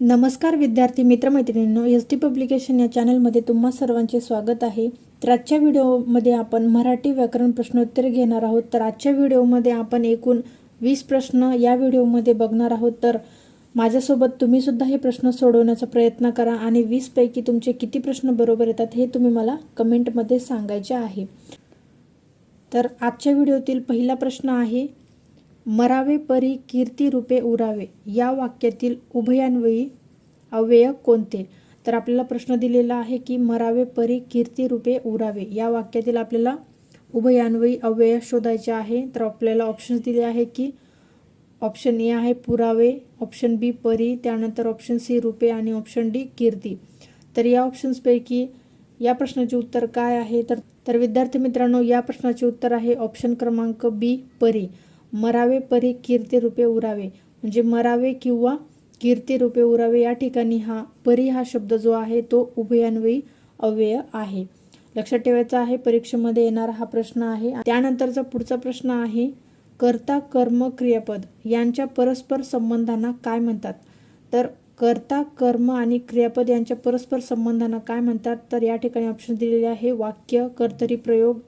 नमस्कार विद्यार्थी मित्रमैत्रिणींनो S T publication या चॅनलमध्ये तुम्हा सर्वांचे स्वागत आहे. तर आजच्या व्हिडिओमध्ये आपण मराठी व्याकरण प्रश्नोत्तर घेणार आहोत. तर आजच्या व्हिडिओमध्ये आपण एकूण वीस प्रश्न या व्हिडिओमध्ये बघणार आहोत. तर माझ्यासोबत तुम्हीसुद्धा हे प्रश्न सोडवण्याचा प्रयत्न करा आणि वीसपैकी तुमचे किती प्रश्न बरोबर येतात हे तुम्ही मला कमेंटमध्ये सांगायचे आहे. तर आजच्या व्हिडिओतील पहिला प्रश्न आहे मरावे परी कीर्ती रूपे उरावे. या वाक्यातील उभयान्वयी अव्यय कोणते? तर आपल्याला प्रश्न दिलेला आहे की मरावे परी कीर्ती रूपे उरावे. या वाक्यातील आपल्याला उभयान्वयी अव्यय शोधायचे आहे. तर आपल्याला ऑप्शन्स दिले आहे की ऑप्शन ए आहे पुरावे ऑप्शन बी परी त्यानंतर ऑप्शन सी रूपे आणि ऑप्शन डी कीर्ती. तर या ऑप्शन्सपैकी या प्रश्नाचे उत्तर काय आहे? तर तर विद्यार्थी मित्रांनो या प्रश्नाचे उत्तर आहे ऑप्शन क्रमांक बी परी. मरावे परी कीर्ती रूपे उरावे. म्हणजे मरावे किंवा कीर्ती रूपे उरावे या ठिकाणी हा परी हा शब्द जो आहे तो उभयान्वयी अव्यय आहे. लक्षात ठेवायचा आहे परीक्षेमध्ये येणारा हा प्रश्न आहे. त्यानंतरचा पुढचा प्रश्न आहे कर्ता कर्म क्रियापद यांच्या परस्पर संबंधांना काय म्हणतात? तर कर्ता कर्म आणि क्रियापद यांच्या परस्पर संबंधांना काय म्हणतात? तर या ठिकाणी ऑप्शन दिलेले आहे वाक्य कर्तरी प्रयोग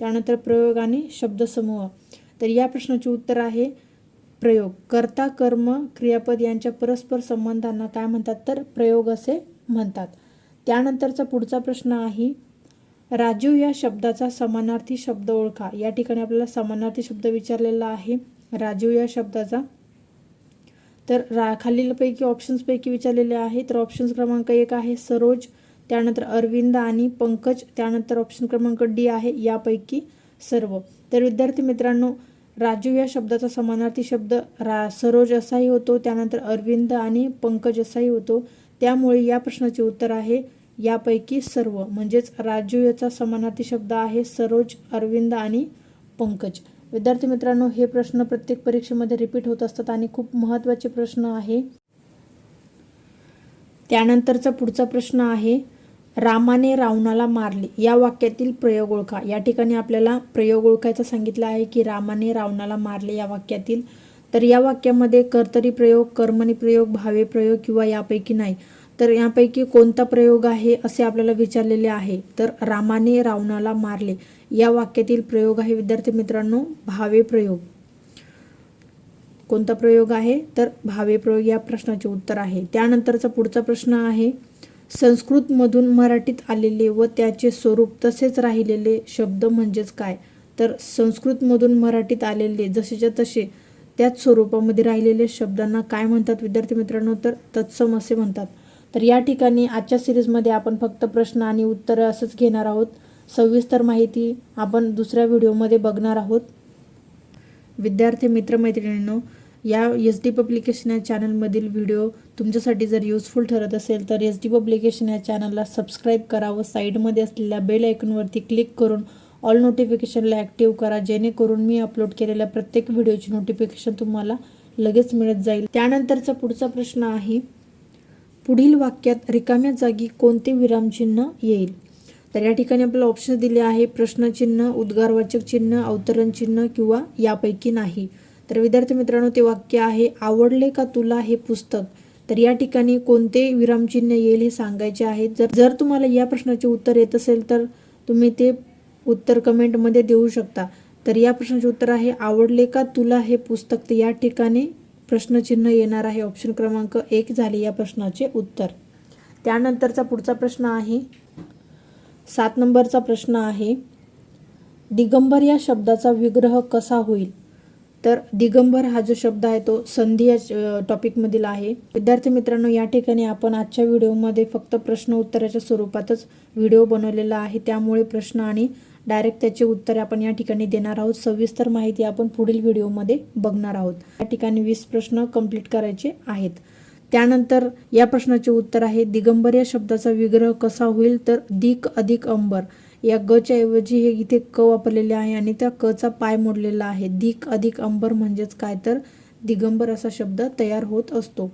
त्यानंतर प्रयोग आणि शब्दसमूह. तर या प्रश्नाचे उत्तर आहे प्रयोग. कर्ता कर्म क्रियापद यांच्या परस्पर संबंधांना काय म्हणतात? तर प्रयोग असे म्हणतात. त्यानंतरचा पुढचा प्रश्न आहे राजीव या शब्दाचा समानार्थी शब्द ओळखा. या ठिकाणी आपल्याला समानार्थी शब्द विचारलेला आहे राजीव या शब्दाचा. तर रा खालीलपैकी ऑप्शन्सपैकी विचारलेले आहे तर ऑप्शन्स क्रमांक एक आहे सरोज त्यानंतर अरविंद आणि पंकज त्यानंतर ऑप्शन क्रमांक डी आहे यापैकी सर्व. तर विद्यार्थी मित्रांनो राजू या शब्दाचा समानार्थी शब्द रा सरोज असाही होतो त्यानंतर अरविंद आणि पंकज असाही होतो. त्यामुळे या प्रश्नाचे उत्तर आहे यापैकी सर्व. म्हणजेच राजू याचा समानार्थी शब्द आहे सरोज अरविंद आणि पंकज. विद्यार्थी मित्रांनो हे प्रश्न प्रत्येक परीक्षेमध्ये रिपीट होत असतात आणि खूप महत्त्वाचे प्रश्न आहे. त्यानंतरचा पुढचा प्रश्न आहे रामाने रावणाला मारले. या वाक्यातील प्रयोग ओळखा. या ठिकाणी आपल्याला प्रयोग ओळखायचं सांगितलं आहे की रामाने रावणाला मारले या वाक्यातील. तर या वाक्यामध्ये कर्तरी प्रयोग कर्मणी प्रयोग भावे प्रयोग किंवा यापैकी नाही. तर यापैकी कोणता प्रयोग आहे असे आपल्याला विचारलेले आहे. तर रामाने रावणाला मारले. या वाक्यातील प्रयोग आहे विद्यार्थी मित्रांनो भावे प्रयोग. कोणता प्रयोग आहे? तर भावे प्रयोग या प्रश्नाचे उत्तर आहे. त्यानंतरचा पुढचा प्रश्न आहे. संस्कृतमधून मराठीत आलेले व त्याचे स्वरूप तसेच राहिलेले शब्द म्हणजेच काय? तर संस्कृतमधून मराठीत आलेले जसेच्या तसे त्याच स्वरूपामध्ये राहिलेले शब्दांना काय म्हणतात विद्यार्थी मित्रांनो? तर तत्सम असे म्हणतात. तर या ठिकाणी आजच्या सिरीजमध्ये आपण फक्त प्रश्न आणि उत्तरं असंच घेणार आहोत. सविस्तर माहिती आपण दुसऱ्या व्हिडिओमध्ये बघणार आहोत. विद्यार्थी मित्रमैत्रिणींनो या एस डी पब्लिकेशन या चॅनलमधील व्हिडिओ तुमच्यासाठी जर युजफुल ठरत असेल तर एस डी पब्लिकेशन या चॅनलला सबस्क्राईब करा व साईडमध्ये असलेल्या बेल आयकॉनवरती क्लिक करून ऑल नोटिफिकेशनला ॲक्टिव्ह करा जेणेकरून मी अपलोड केलेल्या प्रत्येक व्हिडिओची नोटिफिकेशन तुम्हाला लगेच मिळत जाईल. त्यानंतरचा पुढचा प्रश्न आहे पुढील वाक्यात रिकाम्या जागी कोणते विरामचिन्ह येईल? तर या ठिकाणी आपल्याला ऑप्शन दिले आहे प्रश्नचिन्ह उद्गारवाचक चिन्ह अवतरण चिन्ह किंवा यापैकी नाही. तर विद्यार्थी मित्रांनो ते वाक्य आहे आवडले का तुला हे पुस्तक? तर या ठिकाणी कोणते विरामचिन्ह येईल हे सांगायचे आहे. जर जर तुम्हाला या प्रश्नाचे उत्तर येत असेल तर तुम्ही ते उत्तर कमेंटमध्ये देऊ शकता. तर या प्रश्नाचे उत्तर आहे आवडले का तुला हे पुस्तक? तर या ठिकाणी प्रश्नचिन्ह येणार आहे. ऑप्शन क्रमांक एक झाले या प्रश्नाचे उत्तर. त्यानंतरचा पुढचा प्रश्न आहे सात नंबरचा प्रश्न आहे दिगंबर या शब्दाचा विग्रह कसा होईल? तर दिगंबर हा जो शब्द आहे तो संधी या टॉपिकमधील आहे. विद्यार्थी मित्रांनो या ठिकाणी आपण आजच्या व्हिडिओमध्ये फक्त प्रश्न उत्तराच्या स्वरूपातच व्हिडिओ बनवलेला आहे. त्यामुळे प्रश्न आणि डायरेक्ट त्याचे उत्तरे आपण या ठिकाणी देणार आहोत. सविस्तर माहिती आपण पुढील व्हिडिओमध्ये बघणार आहोत. या ठिकाणी वीस प्रश्न कंप्लीट करायचे आहेत. त्यानंतर या प्रश्नाचे उत्तर आहे दिगंबर या शब्दाचा विग्रह कसा होईल? तर दिक अधिक अंबर. या गच्या ऐवजी हे इथे क वापरलेले आहे आणि त्या कचा पाय मोडलेला आहे. दिक अधिक अंबर म्हणजेच काय तर दिगंबर असा शब्द तयार होत असतो.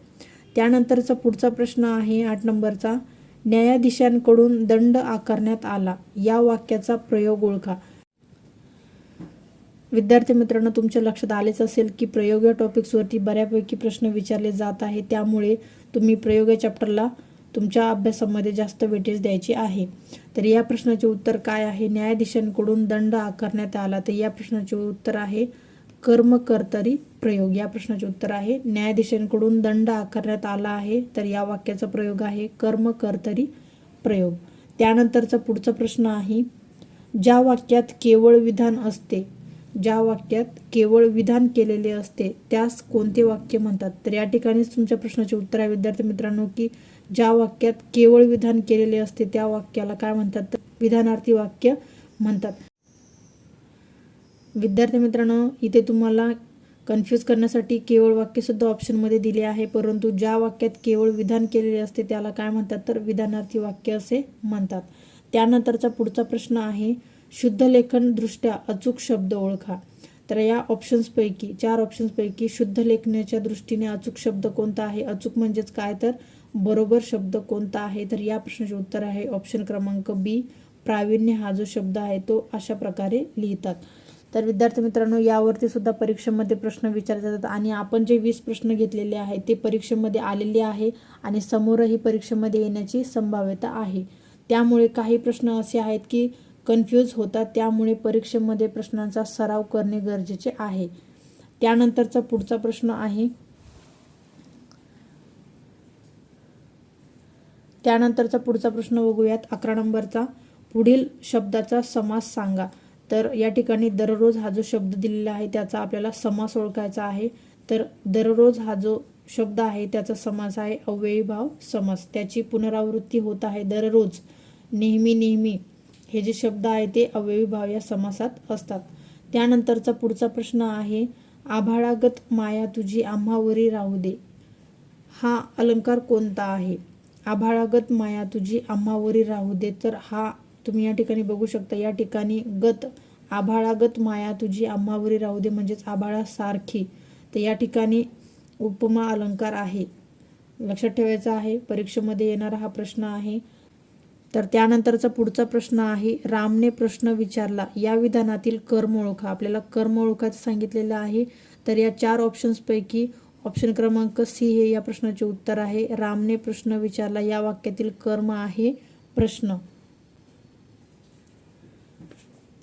त्यानंतरचा पुढचा प्रश्न आहे आठ नंबरचा. न्यायाधीशांकडून दंड आकारण्यात आला. या वाक्याचा प्रयोग ओळखा. विद्यार्थी मित्रांनो तुमच्या लक्षात आलेच असेल की प्रयोग या टॉपिक्सवरती बऱ्यापैकी प्रश्न विचारले जात आहे त्यामुळे तुम्ही प्रयोग या चॅप्टरला तुमच्या अभ्यासामध्ये जास्त वेटेज द्यायची आहे. तर या प्रश्नाचे उत्तर काय आहे? न्यायाधीशांकडून दंड आकारण्यात आला तर या प्रश्नाचे उत्तर आहे कर्म कर्तरी प्रयोग. या प्रश्नाचे उत्तर आहे न्यायाधीशांकडून दंड आकारण्यात आला आहे तर या वाक्याचा प्रयोग आहे कर्म कर्तरी प्रयोग. त्यानंतरचा पुढचा प्रश्न आहे ज्या वाक्यात केवळ विधान असते ज्या वाक्यात केवळ विधान केलेले असते त्यास कोणते वाक्य म्हणतात? तर या ठिकाणीच तुमच्या प्रश्नाचे उत्तर आहे विद्यार्थी मित्रांनो की ज्या वाक्यात केवळ विधान केलेले असते त्या वाक्याला काय म्हणतात? तर विधानार्थी वाक्य म्हणतात. विद्यार्थी मित्रांनो इथे तुम्हाला कन्फ्यूज करण्यासाठी केवळ वाक्यसुद्धा ऑप्शनमध्ये दिले आहे परंतु ज्या वाक्यात केवळ विधान केलेले असते त्याला काय म्हणतात? तर विधानार्थी वाक्य असे म्हणतात. त्यानंतरचा पुढचा प्रश्न आहे शुद्ध लेखन दृष्ट्या अचूक शब्द ओळखा. तर या ऑप्शन्सपैकी चार ऑप्शन्सपैकी शुद्ध लेखनाच्या दृष्टीने अचूक शब्द कोणता आहे? अचूक म्हणजेच काय? तर बरोबर शब्द कोणता आहे? तर या प्रश्नाचे उत्तर आहे ऑप्शन क्रमांक बी प्रावीण्य हा जो शब्द आहे तो अशा प्रकारे लिहितात. तर विद्यार्थी मित्रांनो यावरती सुद्धा परीक्षेमध्ये प्रश्न विचारले जातात आणि आपण जे वीस प्रश्न घेतलेले आहे ते परीक्षेमध्ये आलेले आहे आणि समोरही परीक्षेमध्ये येण्याची संभाव्यता आहे. त्यामुळे काही प्रश्न असे आहेत की कन्फ्यूज होतात त्यामुळे परीक्षेमध्ये प्रश्नांचा सराव करणे गरजेचे आहे. त्यानंतरचा पुढचा प्रश्न आहे त्यानंतरचा पुढचा प्रश्न बघूयात. अकरा नंबरचा पुढील शब्दाचा समास सांगा. तर या ठिकाणी दररोज हा जो शब्द दिलेला आहे त्याचा आपल्याला समास ओळखायचा आहे. तर दररोज हा जो शब्द आहे त्याचा समास आहे अव्ययी भाव समास. त्याची पुनरावृत्ती होत आहे दररोज. नेहमी नेहमी हे जे शब्द आहे ते अव्ययी भाव या समासात असतात. त्यानंतरचा पुढचा प्रश्न आहे आभाळागत माया तुझी आम्हावरी राहू दे. हा अलंकार कोणता आहे? आभाळागत माया तुझी आम्हावरी राहू दे. तर हा तुम्ही या ठिकाणी बघू शकता. या ठिकाणी गत आभाळागत माया तुझी आम्हावरी राहू दे म्हणजेच आभाळासारखी तर या ठिकाणी उपमा अलंकार आहे. लक्षात ठेवायचा आहे परीक्षेमध्ये येणारा हा प्रश्न आहे. तर त्यानंतरचा पुढचा प्रश्न आहे रामने प्रश्न विचारला. या विधानातील कर्म ओळखा आपल्याला कर्म ओळखायचं सांगितलेलं आहे. तर या चार ऑप्शन्सपैकी ऑप्शन क्रमांक सी हे या प्रश्नाचे उत्तर आहे. रामने प्रश्न विचारला या वाक्यातील कर्म आहे प्रश्न.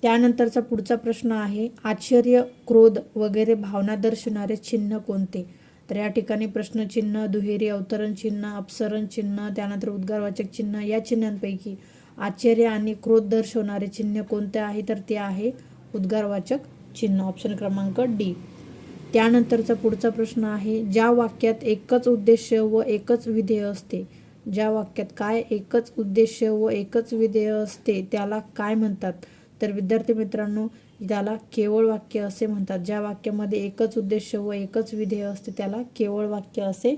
त्यानंतरचा पुढचा प्रश्न आहे आश्चर्य क्रोध वगैरे भावना दर्शवणारे चिन्ह कोणते? तर या ठिकाणी प्रश्नचिन्ह दुहेरी अवतरण चिन्ह अपसरण चिन्ह त्यानंतर उद्गारवाचक चिन्ह या चिन्हांपैकी आश्चर्य आणि क्रोध दर्शवणारे चिन्ह कोणते आहे? तर ते आहे उद्गारवाचक चिन्ह ऑप्शन क्रमांक डी. त्यानंतरचा पुढचा प्रश्न आहे ज्या वाक्यात एकच उद्देश व एकच विधेय असते ज्या वाक्यात काय एकच उद्देश व एकच विधेय असते त्याला काय म्हणतात? तर विद्यार्थी मित्रांनो त्याला केवळ वाक्य असे म्हणतात ज्या वाक्यामध्ये एकच उद्देश व एकच विधेय असते त्याला केवळ वाक्य असे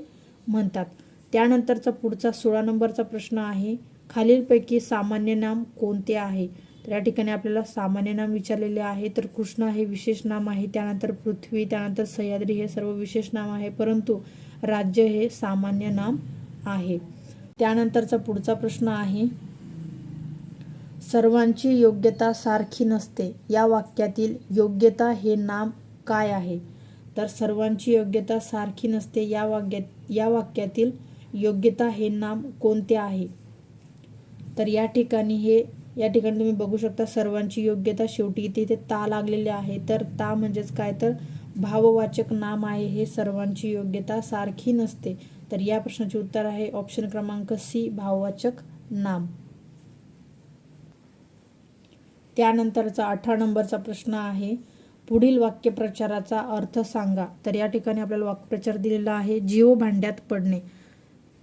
म्हणतात. त्यानंतरचा पुढचा सोळा नंबरचा प्रश्न आहे खालीलपैकी सामान्य नाम कोणते आहे? तर या ठिकाणी आपल्याला सामान्य नाम विचारलेले आहे. तर कृष्णा हे विशेष नाम आहे. त्यानंतर पृथ्वी त्यानंतर सह्याद्री हे सर्व विशेष नाम आहे. परंतु राज्य हे सामान्य नाम आहे. त्यानंतरचा पुढचा प्रश्न आहे सर्वांची योग्यता सारखी नसते. या वाक्यातील योग्यता हे नाम काय आहे? तर सर्वांची योग्यता सारखी नसते. या वाक्यात या वाक्यातील योग्यता हे नाम कोणते आहे? तर या ठिकाणी हे या ठिकाणी तुम्ही बघू शकता सर्वांची योग्यता शेवटी तिथे ता लागलेले आहे. तर ता म्हणजेच काय? तर भाववाचक नाम आहे हे सर्वांची योग्यता सारखी नसते. तर या प्रश्नाचे उत्तर आहे ऑप्शन क्रमांक सी भाववाचक नाम. त्यानंतरचा अठरा नंबरचा प्रश्न आहे पुढील वाक्यप्रचाराचा अर्थ सांगा. तर या ठिकाणी आपल्याला वाक्यप्रचार दिलेला आहे जीव भांड्यात पडणे.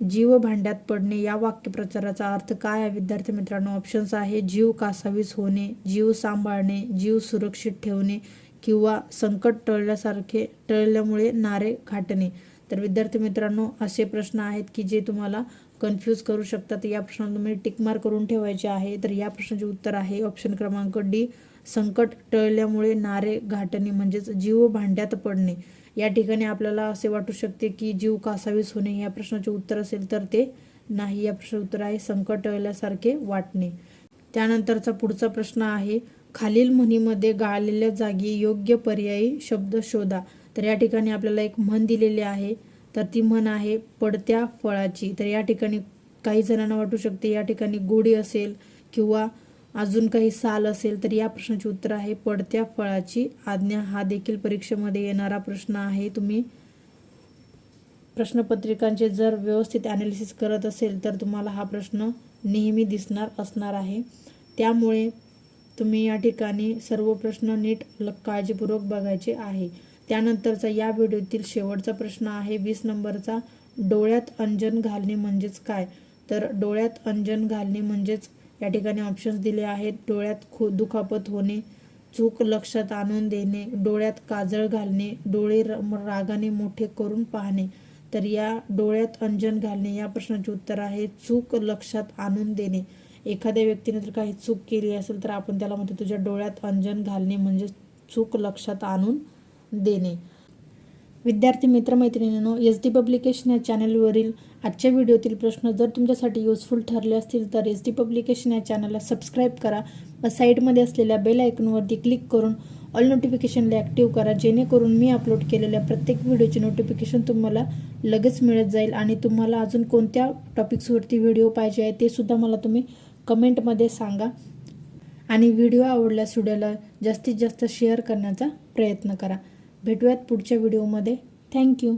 जीव भांड्यात पडणे या वाक्यप्रचाराचा अर्थ काय आहे? विद्यार्थी मित्रांनो ऑप्शन्स आहे जीव कासावीस होणे जीव सांभाळणे जीव सुरक्षित ठेवणे किंवा संकट टळल्यासारखे टळल्यामुळे नारे घाटणे तर विद्यार्थी मित्रांनो असे प्रश्न आहेत की जे तुम्हाला कन्फ्यूज करू शकतात. या प्रश्नाला तुम्ही टिकमार करून ठेवायचे आहे. तर या प्रश्नाचे उत्तर आहे ऑप्शन क्रमांक डी संकट टळल्यामुळे नारे घाटणे म्हणजेच जीव भांड्यात पडणे. या ठिकाणी आपल्याला असे वाटू शकते की जीव कासावीस होणे या प्रश्नाचे उत्तर असेल तर ते नाही. या प्रश्नाचे उत्तर आहे संकट टळल्यासारखे वाटणे. त्यानंतरचा पुढचा प्रश्न आहे खालील म्हणीमध्ये गाळलेल्या जागी योग्य पर्यायी शब्द शोधा. तर या ठिकाणी आपल्याला एक म्हण दिलेली आहे. तर ती म्हण आहे पडत्या फळाची. तर या ठिकाणी काही जणांना वाटू शकते या ठिकाणी गोडी असेल किंवा अजून काही साल असेल तर या प्रश्नाचे उत्तर आहे. पडत्या फळाची आज्ञा हा देखील परीक्षेमध्ये येणारा प्रश्न आहे. तुम्ही प्रश्नपत्रिकांचे जर व्यवस्थित ॲनालिसिस करत असेल तर तुम्हाला हा प्रश्न नेहमी दिसणार असणार आहे. त्यामुळे तुम्ही या ठिकाणी सर्व प्रश्न नीट ल काळजीपूर्वक बघायचे आहे. त्यानंतरचा या व्हिडिओतील शेवटचा प्रश्न आहे. वीस नंबरचा डोळ्यात अंजन घालणे म्हणजेच काय? तर डोळ्यात अंजन घालणे म्हणजेच या ठिकाणी ऑप्शन्स दिले आहेत. डोळ्यात खो दुखापत होणे चूक लक्षात आणून देणे डोळ्यात काजळ घालणे डोळे र रागाने मोठे करून पाहणे. तर या डोळ्यात अंजन घालणे या प्रश्नाचे उत्तर आहे चूक लक्षात आणून देणे. एखाद्या व्यक्तीने जर काही चूक केली असेल तर आपण त्याला म्हणतो तुझ्या डोळ्यात अंजन घालणे म्हणजे चूक लक्षात आणून देणे. विद्यार्थी मित्रमैत्रिणींनो एस डी पब्लिकेशन या चॅनलवरील आजच्या व्हिडिओतील प्रश्न जर तुमच्यासाठी युजफुल ठरले असतील तर एस डी पब्लिकेशन या चॅनलला सबस्क्राईब करा व साईडमध्ये असलेल्या बेल आयकॉनवरती क्लिक करून ऑल नोटिफिकेशनला ॲक्टिव्ह करा जेणेकरून मी अपलोड केलेल्या प्रत्येक व्हिडिओचे नोटिफिकेशन तुम्हाला लगेच मिळत जाईल आणि तुम्हाला अजून कोणत्या टॉपिक्सवरती व्हिडिओ पाहिजे आहे ते सुद्धा मला तुम्ही कमेंटमध्ये सांगा. आणि व्हिडिओ आवडल्यास व्हिडिओला जास्तीत जास्त शेअर करण्याचा प्रयत्न करा. भेटूयात पुढच्या व्हिडिओमध्ये. थँक्यू